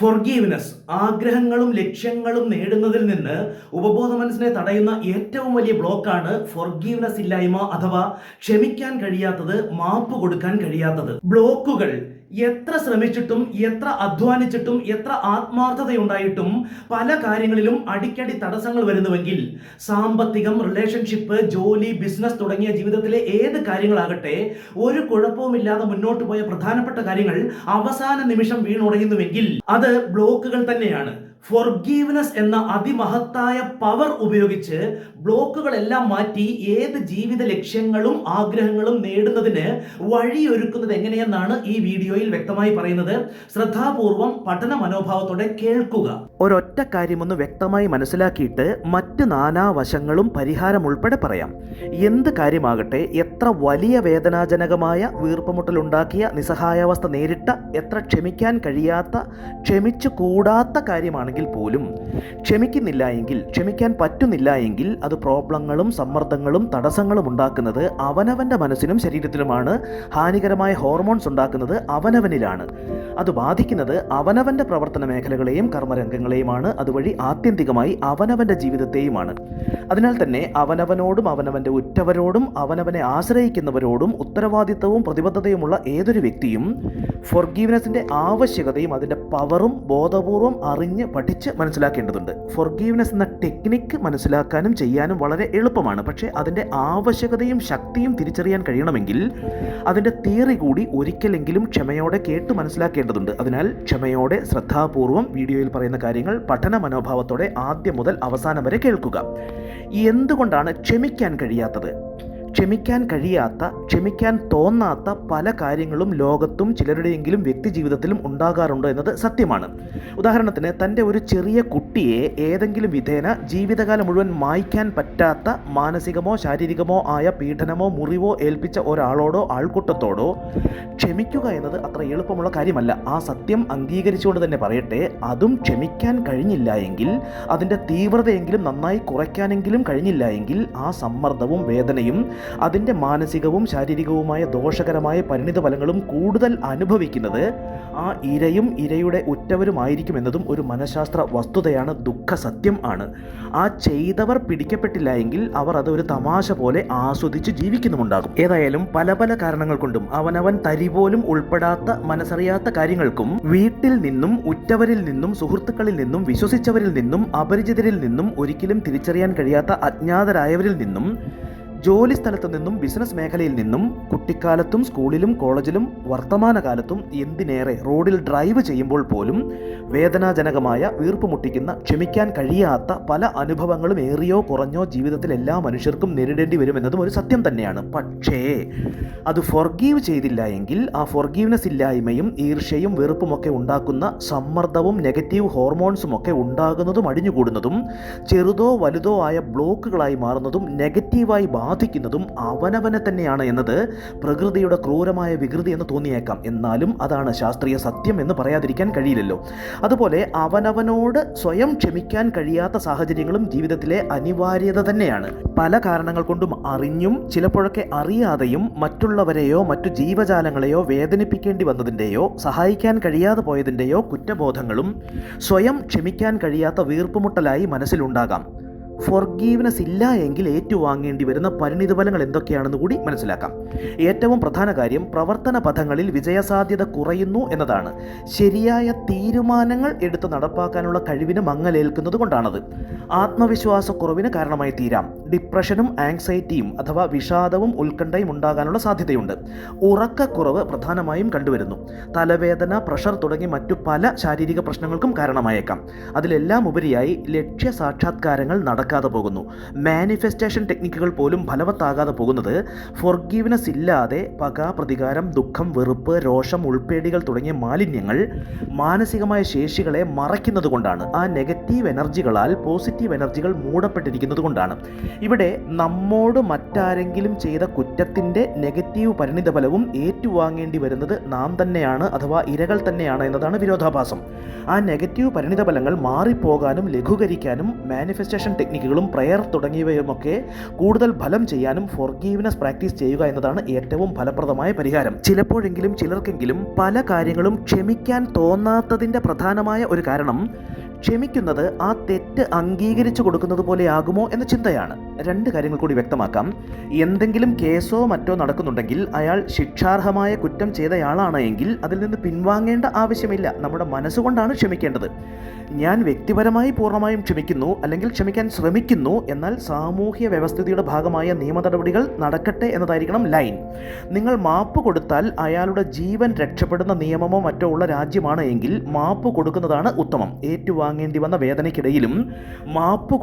Forgiveness ആഗ്രഹങ്ങളും ലക്ഷ്യങ്ങളും നേടുന്നതിൽ നിന്ന് ഉപബോധ മനസ്സിനെ തടയുന്ന ഏറ്റവും വലിയ ബ്ലോക്കാണ് ഫൊർഗീവ്നെസ് ഇല്ലായ്മ അഥവാ ക്ഷമിക്കാൻ കഴിയാത്തത് മാപ്പ് കൊടുക്കാൻ കഴിയാത്തത്. ബ്ലോക്കുകൾ എത്ര ശ്രമിച്ചിട്ടും എത്ര അധ്വാനിച്ചിട്ടും എത്ര ആത്മാർത്ഥതയുണ്ടായിട്ടും പല കാര്യങ്ങളിലും അടിക്കടി തടസ്സങ്ങൾ വരുന്നുവെങ്കിൽ സാമ്പത്തികം റിലേഷൻഷിപ്പ് ജോലി ബിസിനസ് തുടങ്ങിയ ജീവിതത്തിലെ ഏത് കാര്യങ്ങളാകട്ടെ ഒരു കുഴപ്പവുമില്ലാതെ മുന്നോട്ട് പോയ പ്രധാനപ്പെട്ട കാര്യങ്ങൾ അവസാന നിമിഷം വീണുടയുന്നുവെങ്കിൽ അത് ബ്ലോക്കുകൾ തന്നെയാണ്. ഫോർഗീവ്നെസ് എന്ന അതിമഹത്തായ പവർ ഉപയോഗിച്ച് ബ്ലോക്കുകളെല്ലാം മാറ്റി ഏത് ജീവിത ലക്ഷ്യങ്ങളും ആഗ്രഹങ്ങളും നേടുന്നതിന് വഴിയൊരുക്കുന്നത് എങ്ങനെയെന്നാണ് ഈ വീഡിയോയിൽ വ്യക്തമായി പറയുന്നത്. ശ്രദ്ധാപൂർവം പഠന മനോഭാവത്തോടെ കേൾക്കുക. ഒരൊറ്റ കാര്യമൊന്ന് വ്യക്തമായി മനസ്സിലാക്കിയിട്ട് മറ്റ് നാനാവശങ്ങളും പരിഹാരം ഉൾപ്പെടെ പറയാം. എന്ത് കാര്യമാകട്ടെ എത്ര വലിയ വേദനാജനകമായ വീർപ്പുമുട്ടലുണ്ടാക്കിയ നിസ്സഹായാവസ്ഥ നേരിട്ട എത്ര ക്ഷമിക്കാൻ കഴിയാത്ത ക്ഷമിച്ചു കൂടാത്ത കാര്യമാണെങ്കിൽ പോലും ക്ഷമിക്കുന്നില്ല എങ്കിൽ ക്ഷമിക്കാൻ പറ്റുന്നില്ല എങ്കിൽ അത് പ്രോബ്ലങ്ങളും സമ്മർദ്ദങ്ങളും തടസ്സങ്ങളും ഉണ്ടാക്കുന്നത് അവനവന്റെ മനസ്സിനും ശരീരത്തിനുമാണ്. ഹാനികരമായ ഹോർമോൺസ് ഉണ്ടാക്കുന്നത് അവനവനിലാണ്. അത് ബാധിക്കുന്നത് അവനവന്റെ പ്രവർത്തന മേഖലകളെയും കർമ്മരംഗങ്ങളെയുമാണ്. അതുവഴി ആത്യന്തികമായി അവനവന്റെ ജീവിതത്തെയുമാണ്. അതിനാൽ തന്നെ അവനവനോടും അവനവന്റെ ഉറ്റവരോടും അവനവനെ ആശ്രയിക്കുന്നവരോടും ഉത്തരവാദിത്തവും പ്രതിബദ്ധതയുമുള്ള ഏതൊരു വ്യക്തിയും ഫൊർഗീവ്നെസ്സിന്റെ ആവശ്യകതയും അതിന്റെ പവറും ബോധപൂർവം അറിഞ്ഞ് പഠിച്ച് മനസ്സിലാക്കേണ്ടതുണ്ട്. ഫൊർഗീവ്നെസ് എന്ന ടെക്നിക്ക് മനസ്സിലാക്കാനും ചെയ്യാനും വളരെ എളുപ്പമാണ്. പക്ഷേ അതിന്റെ ആവശ്യകതയും ശക്തിയും തിരിച്ചറിയാൻ കഴിയണമെങ്കിൽ അതിന്റെ തിയറി കൂടി ഒരിക്കലെങ്കിലും ക്ഷമയോടെ കേട്ട് മനസ്സിലാക്കേണ്ടതുണ്ട്. അതിനാൽ ക്ഷമയോടെ ശ്രദ്ധാപൂർവം വീഡിയോയിൽ പറയുന്ന കാര്യങ്ങൾ പഠന മനോഭാവത്തോടെ ആദ്യം മുതൽ അവസാനം വരെ കേൾക്കുക. എന്തുകൊണ്ടാണ് ക്ഷമിക്കാൻ കഴിയാത്തത്? ക്ഷമിക്കാൻ കഴിയാത്ത ക്ഷമിക്കാൻ തോന്നാത്ത പല കാര്യങ്ങളും ലോകത്തും ചിലരുടെയെങ്കിലും വ്യക്തി ജീവിതത്തിലും ഉണ്ടാകാറുണ്ട് എന്നത് സത്യമാണ്. ഉദാഹരണത്തിന് തന്റെ ഒരു ചെറിയ കുട്ടിയെ ഏതെങ്കിലും വിധേന ജീവിതകാലം മുഴുവൻ മായ്ക്കാൻ പറ്റാത്ത മാനസികമോ ശാരീരികമോ ആയ പീഡനമോ മുറിവോ ഏൽപ്പിച്ച ഒരാളോടോ ആൾക്കൂട്ടത്തോടോ ക്ഷമിക്കുക എന്നത് അത്ര എളുപ്പമുള്ള കാര്യമല്ല. ആ സത്യം അംഗീകരിച്ചുകൊണ്ട് തന്നെ പറയട്ടെ അതും ക്ഷമിക്കാൻ കഴിഞ്ഞില്ല എങ്കിൽ അതിന്റെ തീവ്രതയെങ്കിലും നന്നായി കുറയ്ക്കാനെങ്കിലും കഴിഞ്ഞില്ല എങ്കിൽ ആ സമ്മർദ്ദവും വേദനയും അതിന്റെ മാനസികവും ശാരീരികവുമായ ദോഷകരമായ പരിണിത ഫലങ്ങളും കൂടുതൽ അനുഭവിക്കുന്നത് ആ ഇരയും ഇരയുടെ ഉറ്റവരുമായിരിക്കും എന്നതും ഒരു മനഃശാസ്ത്ര വസ്തുതയാണ് ദുഃഖ സത്യം ആണ്. ആ ചെയ്തവർ പിടിക്കപ്പെട്ടില്ല എങ്കിൽ അവർ അത് ഒരു തമാശ പോലെ ആസ്വദിച്ച് ജീവിക്കുന്നുമുണ്ടാകും. ഏതായാലും പല പല കാരണങ്ങൾ കൊണ്ടും അവനവൻ തരി പോലും ഉൾപ്പെടാത്ത മനസ്സറിയാത്ത കാര്യങ്ങൾക്കും വീട്ടിൽ നിന്നും ഉറ്റവരിൽ നിന്നും സുഹൃത്തുക്കളിൽ നിന്നും വിശ്വസിച്ചവരിൽ നിന്നും അപരിചിതരിൽ നിന്നും ഒരിക്കലും തിരിച്ചറിയാൻ കഴിയാത്ത അജ്ഞാതരായവരിൽ നിന്നും ജോലി സ്ഥലത്തു നിന്നും ബിസിനസ് മേഖലയിൽ നിന്നും കുട്ടിക്കാലത്തും സ്കൂളിലും കോളേജിലും വർത്തമാനകാലത്തും എന്തിനേറെ റോഡിൽ ഡ്രൈവ് ചെയ്യുമ്പോൾ പോലും വേദനാജനകമായ വീർപ്പ് മുട്ടിക്കുന്ന ക്ഷമിക്കാൻ കഴിയാത്ത പല അനുഭവങ്ങളും ഏറിയോ കുറഞ്ഞോ ജീവിതത്തിൽ എല്ലാ മനുഷ്യർക്കും നേരിടേണ്ടി വരുമെന്നതും ഒരു സത്യം തന്നെയാണ്. പക്ഷേ അത് ഫൊർഗീവ് ചെയ്തില്ല എങ്കിൽ ആ ഫൊർഗീവ്നെസ് ഇല്ലായ്മയും ഈർഷ്യയും വെറുപ്പുമൊക്കെ ഉണ്ടാക്കുന്ന സമ്മർദ്ദവും നെഗറ്റീവ് ഹോർമോൺസും ഒക്കെ ഉണ്ടാകുന്നതും അടിഞ്ഞുകൂടുന്നതും ചെറുതോ വലുതോ ആയ ബ്ലോക്കുകളായി മാറുന്നതും നെഗറ്റീവായി ബാധിക്കുന്നതും അവനവനെ തന്നെയാണ് എന്നത് പ്രകൃതിയുടെ ക്രൂരമായ വികൃതി എന്ന് തോന്നിയേക്കാം. എന്നാലും അതാണ് ശാസ്ത്രീയ സത്യം എന്ന് പറയാതിരിക്കാൻ കഴിയില്ലല്ലോ. അതുപോലെ അവനവനോട് സ്വയം ക്ഷമിക്കാൻ കഴിയാത്ത സാഹചര്യങ്ങളും ജീവിതത്തിലെ അനിവാര്യത തന്നെയാണ്. പല കാരണങ്ങൾ കൊണ്ടും അറിഞ്ഞും ചിലപ്പോഴൊക്കെ അറിയാതെയും മറ്റുള്ളവരെയോ മറ്റു ജീവജാലങ്ങളെയോ വേദനിപ്പിക്കേണ്ടി വന്നതിന്റെയോ സഹായിക്കാൻ കഴിയാതെ പോയതിന്റെയോ കുറ്റബോധങ്ങളും സ്വയം ക്ഷമിക്കാൻ കഴിയാത്ത വീർപ്പുമുട്ടലായി മനസ്സിലുണ്ടാകാം. ഫൊർഗീവ്നെസ് ഇല്ല എങ്കിൽ ഏറ്റുവാങ്ങേണ്ടി വരുന്ന പരിണിതഫലങ്ങൾ എന്തൊക്കെയാണെന്ന് കൂടി മനസ്സിലാക്കാം. ഏറ്റവും പ്രധാന കാര്യം പ്രവർത്തന പഥങ്ങളിൽ വിജയസാധ്യത കുറയുന്നു എന്നതാണ്. ശരിയായ തീരുമാനങ്ങൾ എടുത്ത് നടപ്പാക്കാനുള്ള കഴിവിന് മങ്ങലേൽക്കുന്നത് കൊണ്ടാണത്. ആത്മവിശ്വാസക്കുറവിന് കാരണമായി തീരാം. ഡിപ്രഷനും ആങ്സൈറ്റിയും അഥവാ വിഷാദവും ഉത്കണ്ഠയും ഉണ്ടാകാനുള്ള സാധ്യതയുണ്ട്. ഉറക്കക്കുറവ് പ്രധാനമായും കണ്ടുവരുന്നു. തലവേദന പ്രഷർ തുടങ്ങി മറ്റു പല ശാരീരിക പ്രശ്നങ്ങൾക്കും കാരണമായേക്കാം. അതിലെല്ലാം ഉപരിയായി ലക്ഷ്യ സാക്ഷാത്കാരങ്ങൾ നടക്കാതെ പോകുന്നു. മാനിഫെസ്റ്റേഷൻ ടെക്നിക്കുകൾ പോലും ഫലവത്താകാതെ പോകുന്നത് ഫൊർഗീവ്നെസ് ഇല്ലാതെ പക പ്രതികാരം ദുഃഖം വെറുപ്പ് രോഷം ഉൾപ്പേടികൾ തുടങ്ങിയ മാലിന്യങ്ങൾ മാനസികമായ ശേഷികളെ മറയ്ക്കുന്നത് കൊണ്ടാണ് ആ നെഗറ്റീവ് എനർജികളാൽ പോസിറ്റീവ് എനർജികൾ മൂടപ്പെട്ടിരിക്കുന്നത് കൊണ്ടാണ് ഇവിടെ നമ്മോട് മറ്റാരെങ്കിലും ചെയ്ത കുറ്റത്തിന്റെ നെഗറ്റീവ് പരിണിതഫലവും ഏറ്റുവാങ്ങേണ്ടി വരുന്നത് നാം തന്നെയാണ് അഥവാ ഇരകൾ തന്നെയാണ് എന്നതാണ് വിരോധാഭാസം. ആ നെഗറ്റീവ് പരിണിതഫലങ്ങൾ മാറിപ്പോകാനും ലഘൂകരിക്കാനും മാനിഫെസ്റ്റേഷൻ ടെക്നിക്കുകളും പ്രയർ തുടങ്ങിയവയുമൊക്കെ കൂടുതൽ ഫലം ചെയ്യാനും ഫോർഗീവ്നെസ് പ്രാക്ടീസ് ചെയ്യുക എന്നതാണ് ഏറ്റവും ഫലപ്രദമായ പരിഹാരം. ചിലപ്പോഴെങ്കിലും ചിലർക്കെങ്കിലും പല കാര്യങ്ങളും ക്ഷമിക്കാൻ തോന്നാത്തതിന്റെ പ്രധാനമായ ഒരു കാരണം ക്ഷമിക്കുന്നത് ആ തെറ്റ് അംഗീകരിച്ചു കൊടുക്കുന്നത് പോലെയാകുമോ എന്ന ചിന്തയാണ്. രണ്ട് കാര്യങ്ങൾ കൂടി വ്യക്തമാക്കാം. എന്തെങ്കിലും കേസോ മറ്റോ നടക്കുന്നുണ്ടെങ്കിൽ അയാൾ ശിക്ഷാർഹമായ കുറ്റം ചെയ്തയാളാണ് എങ്കിൽ അതിൽ നിന്ന് പിൻവാങ്ങേണ്ട ആവശ്യമില്ല. നമ്മുടെ മനസ്സുകൊണ്ടാണ് ക്ഷമിക്കേണ്ടത്. ഞാൻ വ്യക്തിപരമായി പൂർണമായും ക്ഷമിക്കുന്നു അല്ലെങ്കിൽ ക്ഷമിക്കാൻ ശ്രമിക്കുന്നു എന്നാൽ സാമൂഹ്യ വ്യവസ്ഥിതിയുടെ ഭാഗമായ നിയമ നടപടികൾ നടക്കട്ടെ എന്നതായിരിക്കണം ലൈൻ. നിങ്ങൾ മാപ്പ് കൊടുത്താൽ അയാളുടെ ജീവൻ രക്ഷപ്പെടുന്ന നിയമമോ മറ്റോ ഉള്ള രാജ്യമാണ് എങ്കിൽ മാപ്പ് കൊടുക്കുന്നതാണ് ഉത്തമം. ഏറ്റുവാങ്ങേണ്ടി വന്ന വേദനയ്ക്കിടയിലും മാപ്പ്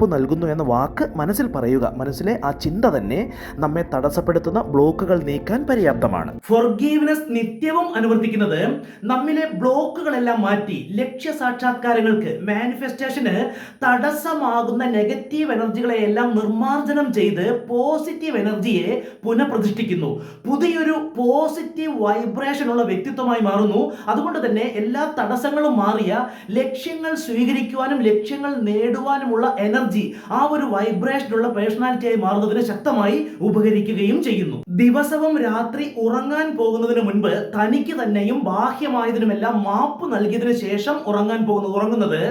മാപ്പ് നൽകുന്നു എന്ന വാക്ക് മനസ്സിൽ പറയുക. മനസ്സിലെ ആ ചിന്ത തന്നെ നമ്മെ തടസ്സപ്പെടുത്തുന്ന ബ്ലോക്കുകൾ നീക്കാൻ പര്യാപ്തമാണ്. ഫൊർഗീവ്നെസ് നിത്യവും അനുവർത്തിക്കുന്നത് നമ്മിലെ ബ്ലോക്കുകളെല്ലാം മാറ്റി ലക്ഷ്യ സാക്ഷാത്കാരങ്ങൾക്ക് മാനിഫെസ്റ്റേഷന് തടസ്സമാകുന്ന നെഗറ്റീവ് എനർജികളെ എല്ലാം നിർമ്മാർജനം ചെയ്ത് പോസിറ്റീവ് എനർജിയെ പുനഃപ്രതിഷ്ഠിക്കുന്നു. പുതിയൊരു പോസിറ്റീവ് വൈബ്രേഷൻ ഉള്ള വ്യക്തിത്വമായി മാറുന്നു. അതുകൊണ്ട് തന്നെ എല്ലാ തടസ്സങ്ങളും മാറിയ ലക്ഷ്യങ്ങൾ സ്വീകരിക്കുവാനും ലക്ഷ്യങ്ങൾ നേടുവാനുമുള്ള എനർജി ആ ഒരു വൈബ്രേഷൻ വൈബ്രേഷനുള്ള പേഴ്സണാലിറ്റിയായി മാറുന്നതിന് ശക്തമായി ഉപകരിക്കുകയും ചെയ്യുന്നു. ദിവസവും രാത്രി ഉറങ്ങാൻ പോകുന്നതിന് മുൻപ് തനിക്ക് തന്നെയും ബാഹ്യമായതിനുമെല്ലാം മാപ്പ് നൽകിയതിനു ശേഷം ഉറങ്ങാൻ പോകുന്നത് ഉറങ്ങുന്നത്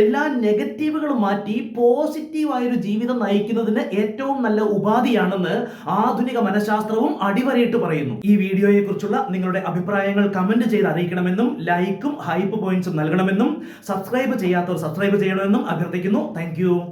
എല്ലാ നെഗറ്റീവുകളും മാറ്റി പോസിറ്റീവായൊരു ജീവിതം നയിക്കുന്നതിന് ഏറ്റവും നല്ല ഉപാധിയാണെന്ന് ആധുനിക മനഃശാസ്ത്രവും അടിവരയിട്ട് പറയുന്നു. ഈ വീഡിയോയെ കുറിച്ചുള്ള നിങ്ങളുടെ അഭിപ്രായങ്ങൾ കമന്റ് ചെയ്ത് അറിയിക്കണമെന്നും ലൈക്കും ഹൈപ്പ് പോയിന്റ്സും നൽകണമെന്നും സബ്സ്ക്രൈബ് ചെയ്യാത്തവർ സബ്സ്ക്രൈബ് ചെയ്യണമെന്നും അഭ്യർത്ഥിക്കുന്നു. താങ്ക്